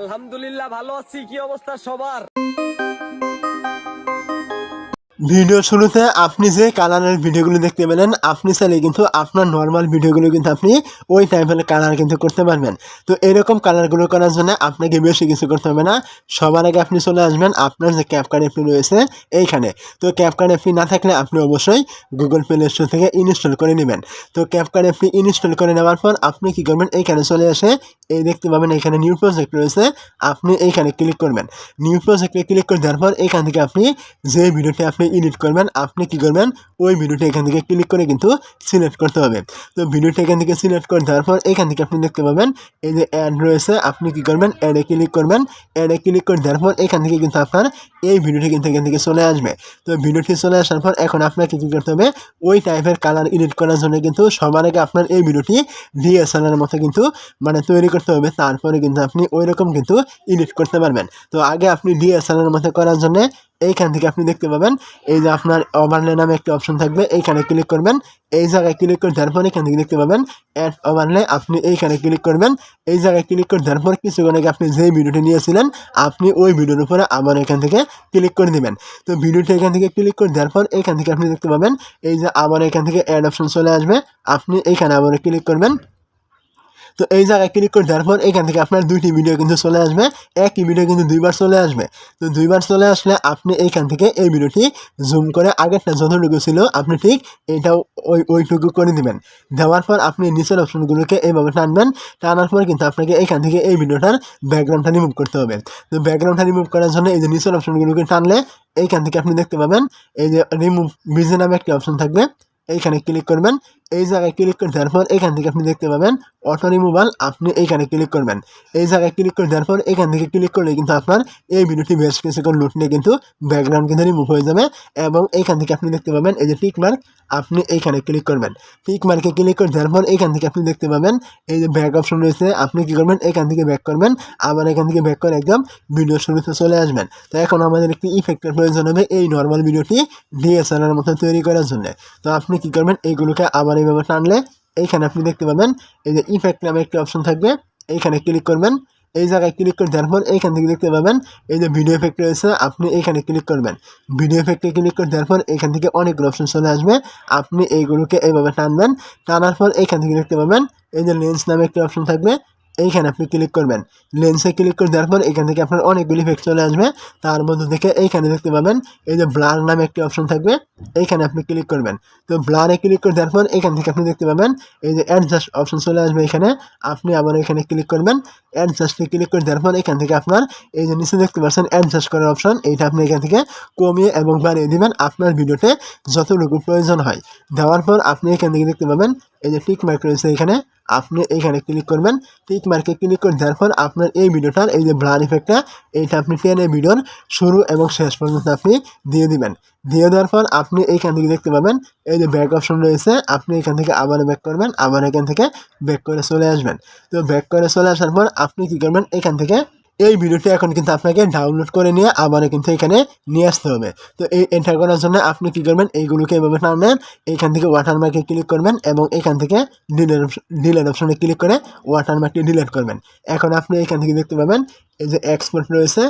আলহামদুলিল্লাহ ভালো আছি কি অবস্থা সবার? ভিডিও শুরুতে আপনি যে কালারের ভিডিওগুলো দেখতে পেলেন, আপনি চাইলে কিন্তু আপনার নর্মাল ভিডিওগুলো কিন্তু আপনি ওই টাইপের কালার কিন্তু করতে পারবেন। তো এরকম কালারগুলো করার জন্য আপনাকে বেশি কিছু করতে হবে না। সবার আগে আপনি চলে আসবেন, আপনার যে ক্যাপকার্ড অ্যাপটি রয়েছে এইখানে। তো ক্যাপকার্ড অ্যাপটি না থাকলে আপনি অবশ্যই গুগল প্লে স্টোর থেকে ইনস্টল করে নেবেন। তো ক্যাপকার্ড অ্যাপটি ইনস্টল করে নেওয়ার পর আপনি কী করবেন? এইখানে চলে এসে এই দেখতে পাবেন এখানে নিউ প্রজেক্ট রয়েছে, আপনি এইখানে ক্লিক করবেন। নিউ প্রজেক্টে ক্লিক করে দেওয়ার পর এখান থেকে আপনি যে ভিডিওটি আপনি এডিট করবেন, আপনি কি করবেন, ওই ভিডিওটি এখান থেকে ক্লিক করে কিন্তু সিলেক্ট করতে হবে। তো ভিডিওটি এখান থেকে সিলেক্ট করে দেওয়ার পর, এখান থেকে আপনি দেখতে পাবেন, এই যে অ্যাড রয়েছে, আপনি কি করবেন অ্যাডে ক্লিক করবেন অ্যাডে ক্লিক করে দেওয়ার পর, এখান থেকে কিন্তু আপনার এই ভিডিওটি কিন্তু এখান থেকে চলে আসবে। তো ভিডিওটি চলে আসার পর, এখন আপনাকে কী করতে হবে, ওই টাইপের কালার এডিট করার জন্য কিন্তু সবার আগে আপনার এই ভিডিওটি ডিএসএলআর মতো কিন্তু মানে তৈরি করতে হবে, তারপরে কিন্তু আপনি ওই রকম কিন্তু এডিট করতে পারবেন। তো আগে আপনি ডিএসএলআর মতো করার জন্য এইখান থেকে আপনি দেখতে পাবেন, এই যে আপনার ওভারলে নামে একটি অপশন থাকবে, এইখানে ক্লিক করবেন, এই জায়গায় ক্লিক করে দেওয়ার পর এখান থেকে দেখতে পাবেন অ্যাড ওভারলে আপনি এইখানে ক্লিক করবেন, এই জায়গায় ক্লিক করে দেওয়ার পর কিছুক্ষণ আগে আপনি যেই ভিডিওটি নিয়েছিলেন, আপনি ওই ভিডিওর উপরে আবার এখান থেকে ক্লিক করে দিবেন। তো ভিডিওটি এখান থেকে ক্লিক করে দেওয়ার পর এখান থেকে আপনি দেখতে পাবেন, এই যে আবার এখান থেকে অ্যাড অপশন চলে আসবে, আপনি এইখানে আবার ক্লিক করবেন তো এই জায়গায় ক্লিক করে দেওয়ার পর এখান থেকে আপনার দুইটি ভিডিও কিন্তু চলে আসবে। একই ভিডিও কিন্তু দুইবার চলে আসবে। তো দুইবার চলে আসলে আপনি এইখান থেকে এই ভিডিওটি জুম করে আগেরটা যতটুকু ছিল আপনি ঠিক এইটাও ওই, ওইটুকু করে দিবেন। দেওয়ার পর আপনি নিচের অপশনগুলোকে এইভাবে টানবেন। টানার পর কিন্তু আপনাকে এইখান থেকে এই ভিডিওটার ব্যাকগ্রাউন্ডটা রিমুভ করতে হবে। তো ব্যাকগ্রাউন্ডটা রিমুভ করার জন্য এই যে নিচের অপশনগুলোকে টানলে এইখান থেকে আপনি দেখতে পাবেন, এই যে রিমুভ বিজে নামে একটি অপশন থাকবে, এইখানে ক্লিক করবেন এই জায়গায় ক্লিক করে দেওয়ার পর এখান থেকে আপনি দেখতে পাবেন অটো রিমুভাল আপনি এইখানে ক্লিক করবেন। এই জায়গায় ক্লিক করে দেওয়ার পর এখান থেকে ক্লিক করলে কিন্তু আপনার এই ভিডিওটি বেশ কিছু কিছুক্ষণ নিয়ে কিন্তু ব্যাকগ্রাউন্ড কিন্তু রিমুভ হয়ে যাবে এবং এইখান থেকে আপনি দেখতে পাবেন এই যে টিক মার্ক আপনি এইখানে ক্লিক করবেন। টিক মার্কে ক্লিক করে দেওয়ার পর এখান থেকে আপনি দেখতে পাবেন এই যে ব্যাক অপশন রয়েছে, আপনি কী করবেন? এখান থেকে ব্যাক করবেন, আবার এখান থেকে ব্যাক করে একদম ভিডিও শুরুতে চলে আসবেন। তো এখন আমাদের একটি ইফেক্টের প্রয়োজন হবে এই নর্মাল ভিডিওটি ডিএসএলআর মতো তৈরি করার জন্য। তো আপনি কী করবেন? এইগুলোকে আবার এইভাবে টানলে এইখানে আপনি দেখতে পাবেন এই যে ইফেক্ট নামে একটি অপশন থাকবে। এইখানে ক্লিক করবেন। এই জায়গায় ক্লিক করে দেওয়ার পর এইখান থেকে দেখতে পাবেন এই যে ভিডিও এফেক্ট রয়েছে, আপনি এইখানে ক্লিক করবেন। ভিডিও এফেক্টে ক্লিক করে দেওয়ার পর এইখান থেকে অনেকগুলো অপশন চলে আসবে। আপনি এইগুলোকে এইভাবে টানবেন। টানার পর এইখান থেকে দেখতে পাবেন এই যে লেন্স নামে একটি অপশন থাকবে। এইখানে আপনি ক্লিক করবেন। লেন্সে ক্লিক করে দেওয়ার পর এখান থেকে আপনার অনেকগুলি ইফেক্ট চলে আসবে। তার মধ্যে থেকে এইখানে দেখতে পাবেন, এই যে ব্লার নামে একটি অপশন থাকবে, এইখানে আপনি ক্লিক করবেন। তো ব্লারে ক্লিক করে দেওয়ার পর এখান থেকে আপনি দেখতে পাবেন, এই যে অ্যাডজাস্ট অপশন চলে আসবে এখানে। আপনি আবার এখানে ক্লিক করবেন অ্যাডজাস্টে ক্লিক করে দেওয়ার পর এখান থেকে আপনার, এই যে নিচে দেখতে পাচ্ছেন অ্যাডজাস্ট করার অপশন এইটা আপনি এখান থেকে কমিয়ে এবং বাড়িয়ে দিবেন আপনার ভিডিওতে যতটুকু প্রয়োজন হয়। দেওয়ার পর আপনি এখান থেকে দেখতে পাবেন এই যে টিক মার্ক রয়েছে এখানে, আপনি এইখানে ক্লিক করবেন। টিক মার্কে ক্লিক করে দেওয়ার পর আপনার এই ভিডিওটার এই যে ব্লার ইফেক্টটা এইটা আপনি টেনে ভিডিওর শুরু এবং শেষ পর্যন্ত আপনি দিয়ে দিবেন। দিয়ে দেওয়ার পর আপনি এইখান থেকে দেখতে পাবেন, এই যে ব্যাক অপশন রয়েছে, আপনি এখান থেকে আবার ব্যাক করবেন, আবার এখান থেকে ব্যাক করে চলে আসবেন। তো ব্যাক করে চলে আসার পর আপনি কী করবেন, এখান থেকে এই ভিডিওটি এখন কিন্তু আপনাকে ডাউনলোড করে নিয়ে আবার কিন্তু এখানে নিয়ে আসতে হবে। তো এই এন্টার করার জন্য আপনি কী করবেন? এইগুলোকে এভাবে টানবেন এইখান থেকে ওয়াটারমার্কে ক্লিক করবেন এবং এখান থেকে ডিলেট ডিলেট অপশনে ক্লিক করে ওয়াটারমার্কটি ডিলেট করবেন। এখন আপনি এখান থেকে দেখতে পাবেন, এই যে এক্সপোর্ট রয়েছে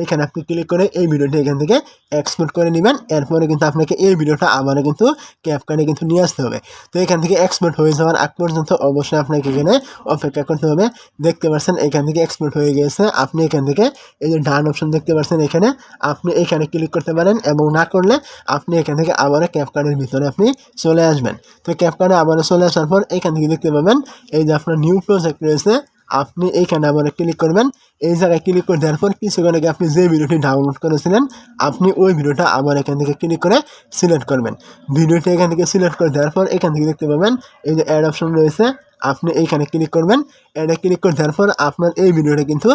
এইখানে আপনি ক্লিক করে এই ভিডিওটি এখান থেকে এক্সপোর্ট করে নেবেন। এরপরে কিন্তু আপনাকে এই ভিডিওটা আবারও কিন্তু ক্যাপকার্ডে কিন্তু নিয়ে আসতে হবে। তো এখান থেকে এক্সপোর্ট হয়ে যাওয়ার আগ পর্যন্ত অবশ্যই আপনাকে এখানে অপেক্ষা করতে হবে। দেখতে পাচ্ছেন এখান থেকে এক্সপোর্ট হয়ে গিয়েছে। আপনি এখান থেকে এই যে ডান অপশন দেখতে পাচ্ছেন এখানে, আপনি এখানে ক্লিক করতে পারেন এবং না করলে আপনি এখান থেকে আবারও ক্যাপকার্ডের ভিতরে আপনি চলে আসবেন। তো ক্যাপকার্ডে আবারও চলে আসার পর এখান থেকে দেখতে পাবেন, এই যে আপনার নিউ প্রজেক্ট রয়েছে, আপনি এইখানে আবার ক্লিক করবেন। এই জায়গায় ক্লিক করে দেওয়ার পর কিছুক্ষণ আগে আপনি যে ভিডিওটি ডাউনলোড করেছিলেন, আপনি ওই ভিডিওটা আবার এখান থেকে ক্লিক করে সিলেক্ট করবেন। ভিডিওটি এখান থেকে সিলেক্ট করে দেওয়ার পর এখান থেকে দেখতে পাবেন, এই যে অ্যাড অপশন রয়েছে, আপনি এইখানে ক্লিক করবেন। অ্যাডে ক্লিক করে দেওয়ার পর আপনার এই ভিডিওটা কিন্তু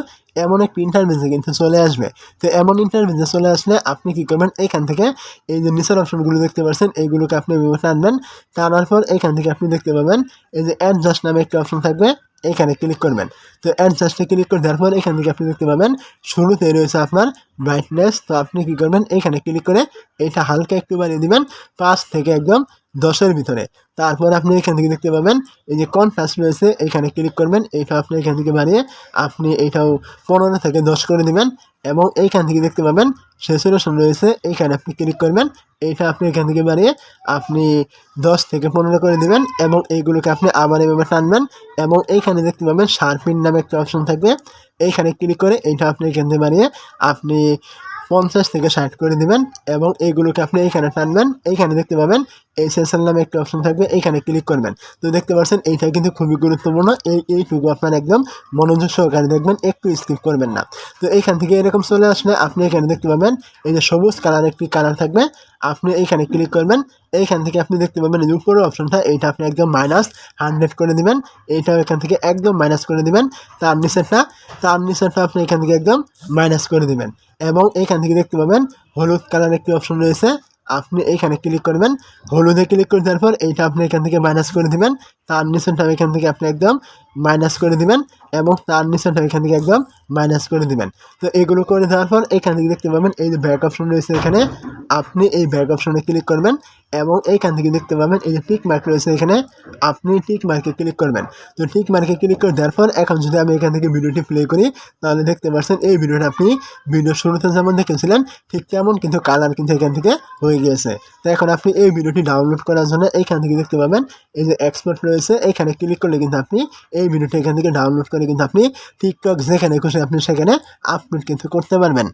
এমন একটি ইন্টারভিউজে কিন্তু চলে আসবে। তো এমন ইন্টারভিউজে চলে আসলে আপনি কী করবেন, এখান থেকে এই যে নিচের অপশনগুলো দেখতে পাচ্ছেন, এইগুলোকে আপনি টানবেন টানার পর এখান থেকে আপনি দেখতে পাবেন, এই যে অ্যাডজাস্ট নামে একটি অপশন থাকবে, এখানে ক্লিক করবেন। তো অ্যাডজাস্টে ক্লিক করে দেওয়ার পর এখান থেকে আপনি দেখতে পাবেন। শুরুতে রয়েছে আপনার ব্রাইটনেস তো আপনি কী করবেন? এইখানে ক্লিক করে এটা হালকা একটু বাড়িয়ে দিবেন, পাঁচ থেকে একদম দশের ভিতরে। তারপর আপনি এখান থেকে দেখতে পাবেন, এই যে কনফাস্ট রয়েছে এইখানে ক্লিক করবেন এইটা আপনি এখান থেকে বানিয়ে আপনি এইটাও পনেরো থেকে দশ করে দিবেন। এবং এইখান থেকে দেখতে পাবেন সেচুরেশন রয়েছে। এইখানে আপনি ক্লিক করবেন। এইটা আপনি এখান থেকে বাড়িয়ে আপনি দশ থেকে পনেরো করে দেবেন এবং এইগুলোকে আপনি আবার এভাবে টানবেন এবং এইখানে দেখতে পাবেন শার্পিন নামে একটা অপশন থাকবে। এইখানে ক্লিক করে এইটা আপনি এখান থেকে বাড়িয়ে আপনি পঞ্চাশ থেকে ষাট করে দিবেন এবং এইগুলোকে আপনি এইখানে টানবেন, এইখানে দেখতে পাবেন এই সেন্সার নামে একটি অপশন থাকবে, এইখানে ক্লিক করবেন। তো দেখতে পাচ্ছেন, এইটা কিন্তু খুবই গুরুত্বপূর্ণ, এই এইটুকু আপনার একদম মনোযোগ সহকারে দেখবেন, একটু স্কিপ করবেন না। তো এইখান থেকে এরকম চলে আসলে আপনি এখানে দেখতে পাবেন, এই যে সবুজ কালার একটি কালার থাকবে আপনি এইখানে ক্লিক করবেন, এইখান থেকে আপনি দেখতে পাবেন এই উপরের অপশনটা এইটা আপনি একদম মাইনাস হান্ড্রেড করে দিবেন, এইটাও এখান থেকে একদম মাইনাস করে দিবেন, তার নিচেরটা তার নিচেরটা আপনি এখান থেকে একদম মাইনাস করে দিবেন। এবং এইখান থেকে দেখতে পাবেন হলুদ কালার একটি অপশন রয়েছে, আপনি এইখানে ক্লিক করবেন, হলুদে ক্লিক করে দেওয়ার পর এইটা আপনি এখান থেকে মাইনাস করে দিবেন, তার নিচেরটা এখান থেকে আপনি একদম মাইনাস করে দিবেন এবং তার নিচেরটা এখান থেকে একদম মাইনাস করে দিবেন। তো এগুলো করে দেওয়ার পর এখান থেকে দেখতে পাবেন এই যে ব্যাক অপশন রয়েছে এখানে। আপনি এই ব্যাক অপশনে ক্লিক করবেন এবং এইখান থেকে দেখতে পাবেন এই যে টিক মার্ক রয়েছে এখানে। আপনি টিক মার্কে ক্লিক করবেন। তো টিক মার্কে ক্লিক করে দেওয়ার পর এখন যদি আমি এখান থেকে ভিডিওটি প্লে করি, তাহলে দেখতে পাচ্ছেন এই ভিডিওটা আপনি ভিডিও শুরুতে যেমন দেখেছিলেন, ঠিক তেমন কিন্তু কালার কিন্তু এখান থেকে হয়ে গিয়েছে। তো এখন আপনি এই ভিডিওটি ডাউনলোড করার জন্য এইখান থেকে দেখতে পাবেন এই যে এক্সপোর্ট রয়েছে। এখানে ক্লিক করলে কিন্তু আপনি এই ভিডিওটি এখান থেকে ডাউনলোড করে কিন্তু আপনি টিকটক যেখানে খুশি আপনি সেখানে আপলোড কিন্তু করতে পারবেন।